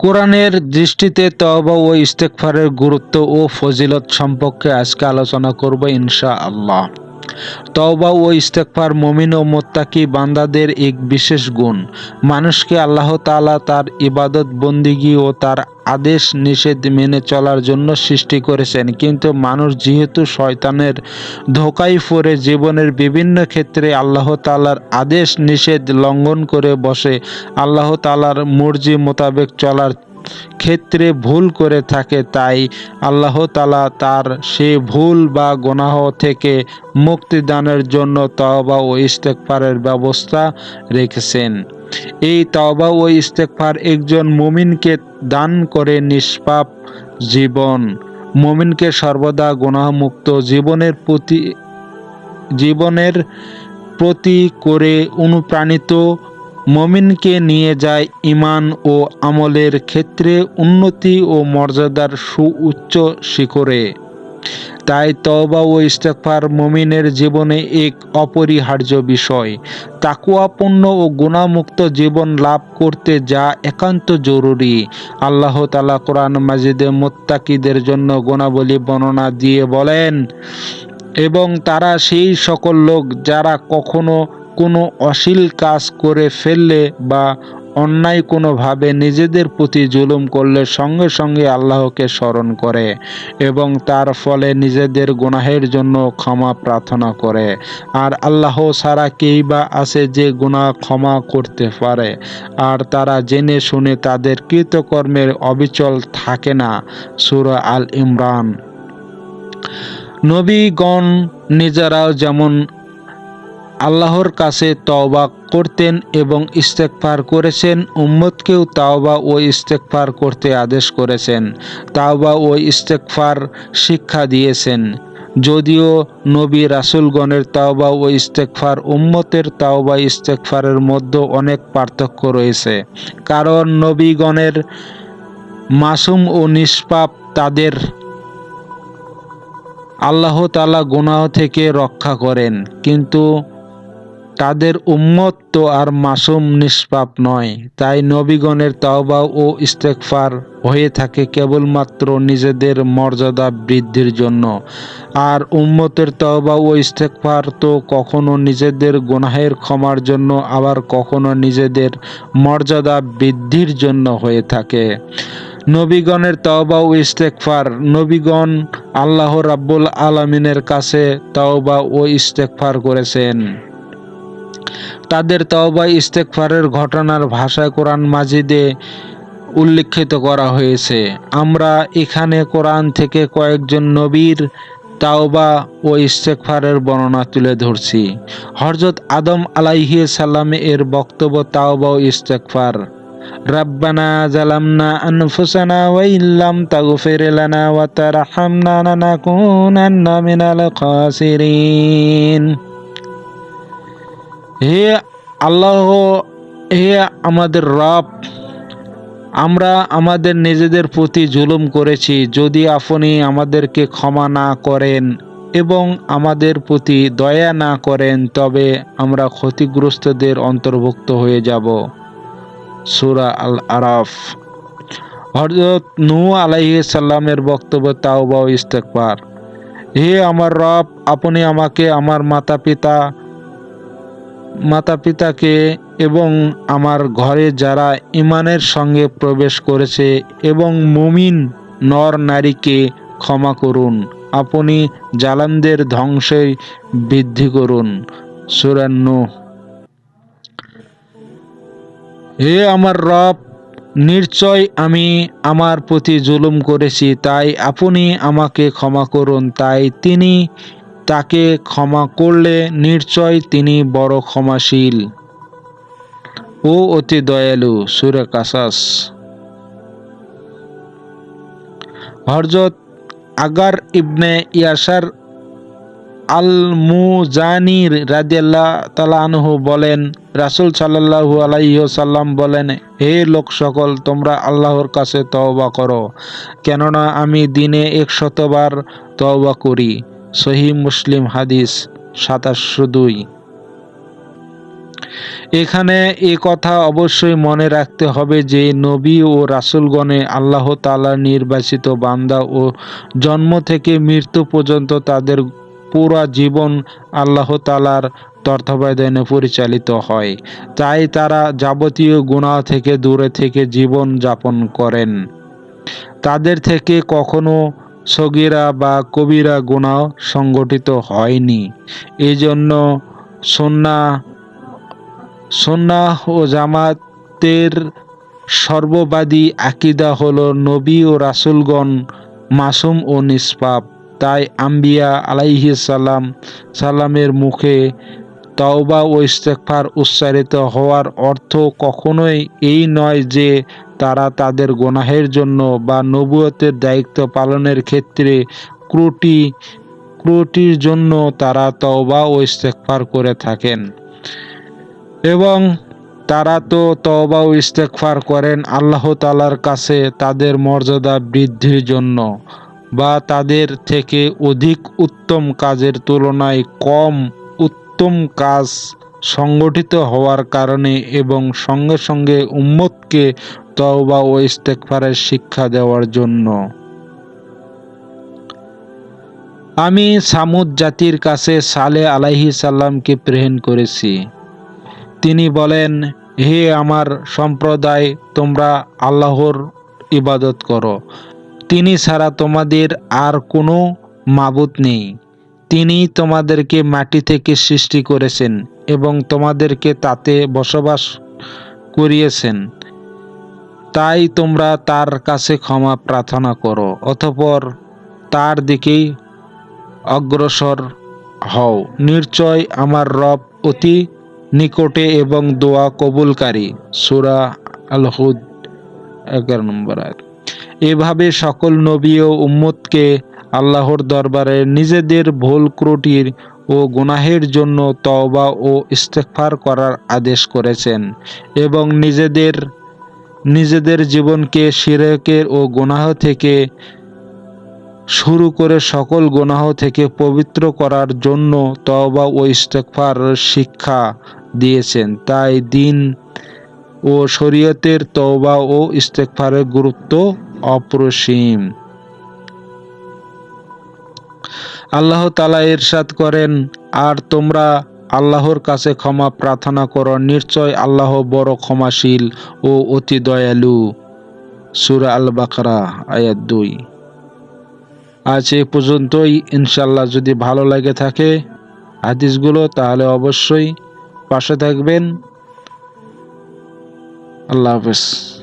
কোরআনের দৃষ্টিতে তবা ও ইস্তেকফারের গুরুত্ব ও ফজিলত সম্পর্কে আজকে আলোচনা করব ইনশা আল্লাহ তওবা ও ইস্তেগফার মমিন ও মোত্তাকি বান্দাদের এক বিশেষ গুণ। মানুষকে আল্লাহ তাআলা তার ইবাদত, বন্দিগি ও তার আদেশ, নিষেধ মেনে চলার জন্য সৃষ্টি করেছেন। কিন্তু মানুষ যেহেতু শয়তানের ধোকায় পড়ে, জীবনের বিভিন্ন ক্ষেত্রে আল্লাহ তাআলার আদেশ, নিষেধ লঙ্ঘন করে বসে, আল্লাহ তাআলার মর্জি মোতাবেক চলার ক্ষেত্রে ভুল করে থাকে, তাই আল্লাহ তালা তার সে ভুল বা গুনাহ থেকে মুক্তিদানের জন্য তওবা ও ইস্তেগফারের ব্যবস্থা রেখেছেন। এই তওবা ও ইস্তেগফার একজন মুমিনকে দান করে নিষ্পাপ জীবন। মুমিনকে সর্বদা গুনাহমুক্ত জীবনের প্রতি জীবনের প্রতি করে অনুপ্রাণিত মমিনকে নিয়ে যায় ইমান ও আমলের ক্ষেত্রে উন্নতি ও মর্যাদার সুউচ্চ শিখরে। তাই তওবা ও ইস্তেগফার মমিনের জীবনে এক অপরিহার্য বিষয়। তাকুয়াপূর্ণ ও গুণামুক্ত জীবন লাভ করতে যা একান্ত জরুরি। আল্লাহ তালা কোরআন মাজিদে মোত্তাকিদের জন্য গুণাবলী বর্ণনা দিয়ে বলেন, এবং তারা সেই সকল লোক যারা কখনো কোনো অশ্লীল কাজ করে ফেললে বা অন্যায় কোনোভাবে নিজেদের প্রতি জুলুম করলে সঙ্গে সঙ্গে আল্লাহকে স্মরণ করে এবং তার ফলে নিজেদের গুনাহের জন্য ক্ষমা প্রার্থনা করে। আর আল্লাহ ছাড়া কেই বা আছে যে গুনাহ ক্ষমা করতে পারে। আর তারা জেনে শুনে তাদের কৃতকর্মের অবিচল থাকে না। সুরা আল ইমরান। নবীগণ নিজেরাও যেমন আল্লাহর কাছে তওবা করতেন এবং ইস্তেকফার করেছেন, উম্মতকেও তাওবা ও ইস্তেকফার করতে আদেশ করেছেন, তাওবা ও ইস্তেকফার শিক্ষা দিয়েছেন। যদিও নবী রাসুলগণের তাওবা ও ইস্তেকফার উম্মতের তাওবা ইস্তেকফারের মধ্যে অনেক পার্থক্য রয়েছে, কারণ নবীগণের মাসুম ও নিষ্পাপ তাদের আল্লাহ তালা গুনাহ থেকে রক্ষা করেন, কিন্তু তাদের উম্মত তো আর মাসুম নিষ্পাপ নয়। তাই নবীগণের তাওবা ও ইস্তেকফার হয়ে থাকে কেবলমাত্র নিজেদের মর্যাদা বৃদ্ধির জন্য। আর উম্মতের তওবা ও ইস্তেকফার তো কখনো নিজেদের গুনাহের ক্ষমার জন্য, আবার কখনো নিজেদের মর্যাদা বৃদ্ধির জন্য হয়ে থাকে। নবীগণের তওবা ও ইস্তেকফার নবীগণ আল্লাহ রাব্বুল আলমিনের কাছে তওবা ও ইস্তেকফার করেছেন। তাদের তওবা ইস্তেকফারের ঘটনার ভাষায় কোরআন মাজিদে উল্লেখিত করা হয়েছে। আমরা এখানে কোরআন থেকে কয়েকজন নবীর তাওবা ও ইস্তেকফারের বর্ণনা তুলে ধরছি। হরজত আদম আলাইহি সাল্লামে এর বক্তব্য তাওবা ও ইস্তেকফার রাব্বানা জালামনা আনফুসানা ওয়া ইল্লাম তাগফির লানা ওয়া তারহামনা লানাকুনান্না মিনাল খাসিরিন। হে আল্লাহ, হে আমাদের রব, আমরা আমাদের নিজেদের প্রতি জুলুম করেছি যদি আপনি আমাদেরকে ক্ষমা না করেন এবং আমাদের প্রতি দয়া না করেন, তবে আমরা ক্ষতিগ্রস্তদের অন্তর্ভুক্ত হয়ে যাব। সুরা আল আরাফ হজরত নু আলাইহি সাল্লামের বক্তব্য তাওবা ইস্তেকবার। হে আমার রব, আপনি আমাকে আমার মাতা পিতা মাতা পিতাকে এবং আমার ঘরে যারা ইমানের সঙ্গে প্রবেশ করেছে এবং মুমিন নর নারীকে ক্ষমা করুন, আপনি জালানদের ধ্বংসে বৃদ্ধি করুন। সুরান্ন হে আমার রব, নিশ্চয় আমি আমার প্রতি জুলুম করেছি, তাই আপনি আমাকে ক্ষমা করুন, তাই তিনি তাকে ক্ষমা করলে নিশ্চয় তিনি বড় ক্ষমাশীল। ও অতি দয়ালু, সুরে কাসাস। হরজত আগার ইবনে ইয়াসার আল মুজানি রাদিয়াল্লাহ তালা আনহু বলেন, রাসুল সাল্লাহু আলাইসাল্লাম বলেন, হে লোক সকল, তোমরা আল্লাহর কাছে তওবা করো। কেননা আমি দিনে একশতবার তওবা করি। সহি মুসলিম হাদিস সাতাশশো দুই। এখানে এ কথা অবশ্যই মনে রাখতে হবে যে নবী ও রাসূলগণে আল্লাহ তাআলার নির্বাচিত বান্দা ও জন্ম থেকে মৃত্যু পর্যন্ত তাদের পুরা জীবন আল্লাহ তালার তত্ত্বাবধানে পরিচালিত হয়। তাই তারা যাবতীয় গুণা থেকে দূরে থেকে জীবন যাপন করেন। তাদের থেকে কখনো সগীরা বা কবিরা গুনাহ সংগঠিত হয়নি। এই জন্য সন্না, সন্নাহ ও জামাতের সর্ববাদী আকিদা হল নবী ও রাসূলগণ মাসুম ও নিষ্পাপ। তাই আম্বিয়া আলাইহি সালাম সালামের মুখে তওবা ও ইস্তেগফার উচ্চারিত হওয়ার অর্থ কখনোই এই নয় যে তারা তাদের গুনাহের জন্য বা নবুয়তের দায়িত্ব পালনের ক্ষেত্রে ক্রুটি, ক্রুটির জন্য তারা তওবা ও ইস্তেগফার করে থাকেন। এবং তারা তো তওবা ও ইস্তেগফার করেন আল্লাহ তাআলার কাছে তাদের মর্যাদা বৃদ্ধির জন্য বা তাদের থেকে অধিক উত্তম কাজের তুলনায় কম উত্তম কাজ সংগঠিত হওয়ার কারণে এবং সঙ্গে সঙ্গে উম্মতকে তওবা ও ইস্তেগফারের শিক্ষা দেওয়ার জন্য। আমি সামুদ জাতির কাছে সালে আলাইহি সাল্লামকে প্রেরণ করেছি। তিনি বলেন, হে আমার সম্প্রদায়, তোমরা আল্লাহর ইবাদত করো। তিনি ছাড়া তোমাদের আর কোনো মাবুত নেই। তিনি তোমাদেরকে মাটি থেকে সৃষ্টি করেছেন এবং তোমাদেরকে তাতে বসবাস করিয়েছেন। তাই তোমরা তার কাছে ক্ষমা প্রার্থনা করো, অতঃপর তার দিকেই অগ্রসর হও। নিশ্চয় আমার রব অতি নিকটে এবং দোয়া কবুলকারী। সুরা আল হুদ এগারো নম্বর আয়াত। এভাবে সকল নবী ও উম্মতকে আল্লাহর দরবারে নিজেদের ভুল ক্রুটির ও গুনাহের জন্য তওবা ও ইস্তেগফার করার আদেশ করেছেন এবং নিজেদের নিজেদের জীবনকে শিরকের ও গুনাহ থেকে শুরু করে সকল গুনাহ থেকে পবিত্র করার জন্য তওবা ও ইস্তেগফার শিক্ষা দিয়েছেন। তাই দিন ও শরীয়তের তওবা ও ইস্তেগফারের গুরুত্ব অপরিসীম। আল্লাহ তালা ইরশাদ করেন, আর তোমরা আল্লাহর কাছে ক্ষমা প্রার্থনা করো, নিশ্চয় আল্লাহ বড় ক্ষমাশীল ও অতি দয়ালু। সুরা আল বাকরা আয়াত দুই। আজ এ পর্যন্তই। ইনশাল্লাহ যদি ভালো লাগে থাকে হাদিসগুলো, তাহলে অবশ্যই পাশে থাকবেন। আল্লাহ হাফেজ।